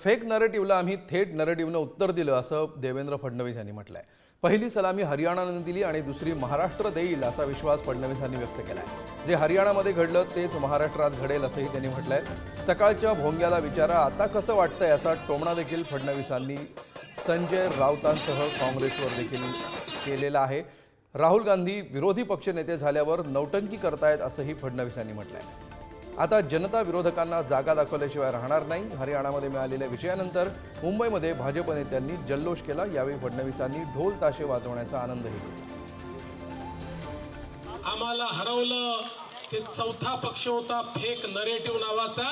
Fake नरेटिव्हला आम्ही थेट नरेटिव्हनं उत्तर दिलं असं देवेंद्र फडणवीस यांनी म्हटलंय. पहिली सलामी हरियाणानं दिली आणि दुसरी महाराष्ट्र देईल असा विश्वास फडणवीस यांनी व्यक्त केलाय. जे हरियाणामध्ये घडलं तेच महाराष्ट्रात घडेल असंही त्यांनी म्हटलंय. सकाळच्या भोंग्याला विचारा आता कसं वाटतंय असा टोमणा देखील फडणवीसांनी संजय राऊतांसह काँग्रेसवर देखील केलेला आहे. राहुल गांधी विरोधी पक्षनेते झाल्यावर नौटंकी करतायत असंही फडणवीसांनी म्हटलंय. आता जनता विरोधकांना जागा दाखवल्याशिवाय राहणार नाही. हरियाणामध्ये मिळालेल्या विजयानंतर मुंबईमध्ये भाजप नेत्यांनी जल्लोष केला. यावेळी फडणवीसांनी ढोल ताशे वाजवण्याचा आनंदही घेतला. आम्हाला हरवलं ते चौथा पक्ष होता फेक नरेटिव्ह नावाचा.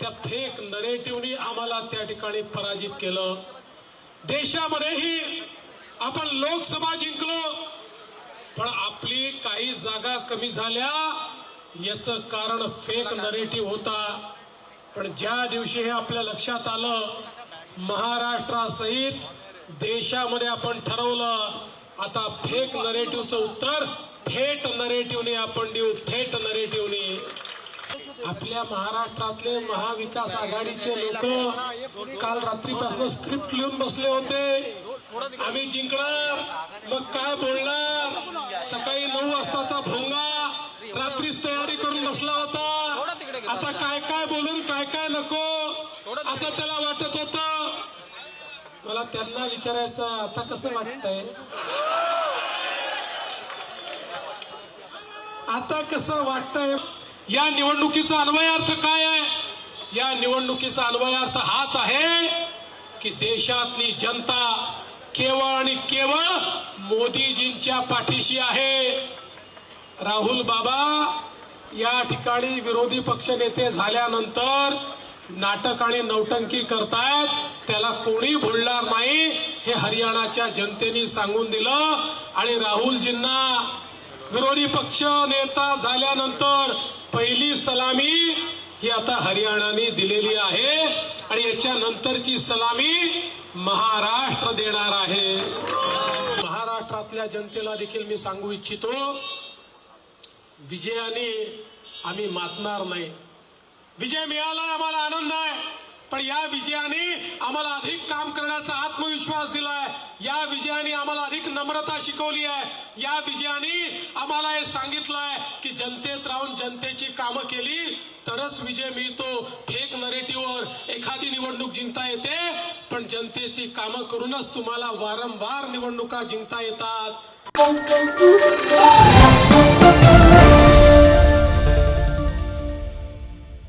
त्या फेक नरेटिव्हनी आम्हाला त्या ठिकाणी पराजित केलं. देशामध्येही आपण लोकसभा जिंकलो पण आपली काही जागा कमी झाल्या. याचं कारण फेक नरेटिव्ह होता. पण ज्या दिवशी हे आपल्या लक्षात आलं महाराष्ट्रासहित देशामध्ये आपण ठरवलं आता फेक नरेटिव्हचं उत्तर थेट नरेटिव्हने आपण देऊ थेट नरेटिव्हने आपल्या महाराष्ट्रातले महाविकास आघाडीचे लोक काल रात्रीपासून स्क्रिप्ट लिहून बसले होते. आम्ही जिंकणार मग काय बोलणार? सकाळी नऊ वाजताचा भोंगा बसला होता. आता काय काय बोलून काय काय नको? असं त्याला वाटत होत. मला त्यांना विचारायचं आता कसं वाटतंय? आता कसं वाटतंय? या निवडणुकीचा अन्वयार्थ काय आहे? या निवडणुकीचा अन्वयार्थ हाच आहे की देशातली जनता केवळ आणि केवळ मोदीजींच्या पाठीशी आहे. राहुल बाबा या ठिकाणी विरोधी पक्षनेते झाल्यानंतर नाटक आणि नौटंकी करतायत. त्याला कोणी भुलणार नाही हे हरियाणाच्या जनतेने सांगून दिलं. आणि राहुलजींना विरोधी पक्ष नेता झाल्यानंतर पहिली सलामी ही आता हरियाणाने दिलेली आहे. आणि याच्या नंतरची सलामी महाराष्ट्र देणार आहे. महाराष्ट्रातल्या जनतेला देखील मी सांगू इच्छितो विजयाने आम्ही मातणार नाही. विजय मिळाला आम्हाला आनंद आहे. पण या विजयाने आम्हाला अधिक काम करण्याचा आत्मविश्वास दिलाय. या विजयाने आम्हाला अधिक नम्रता शिकवली आहे. या विजयाने आम्हाला हे सांगितलंय की जनतेत राहून जनतेची कामं केली तरच विजय मिळतो. फेक नरेटिव्हवर एखादी निवडणूक जिंकता येते पण जनतेची कामं करूनच तुम्हाला वारंवार निवडणुका जिंकता येतात.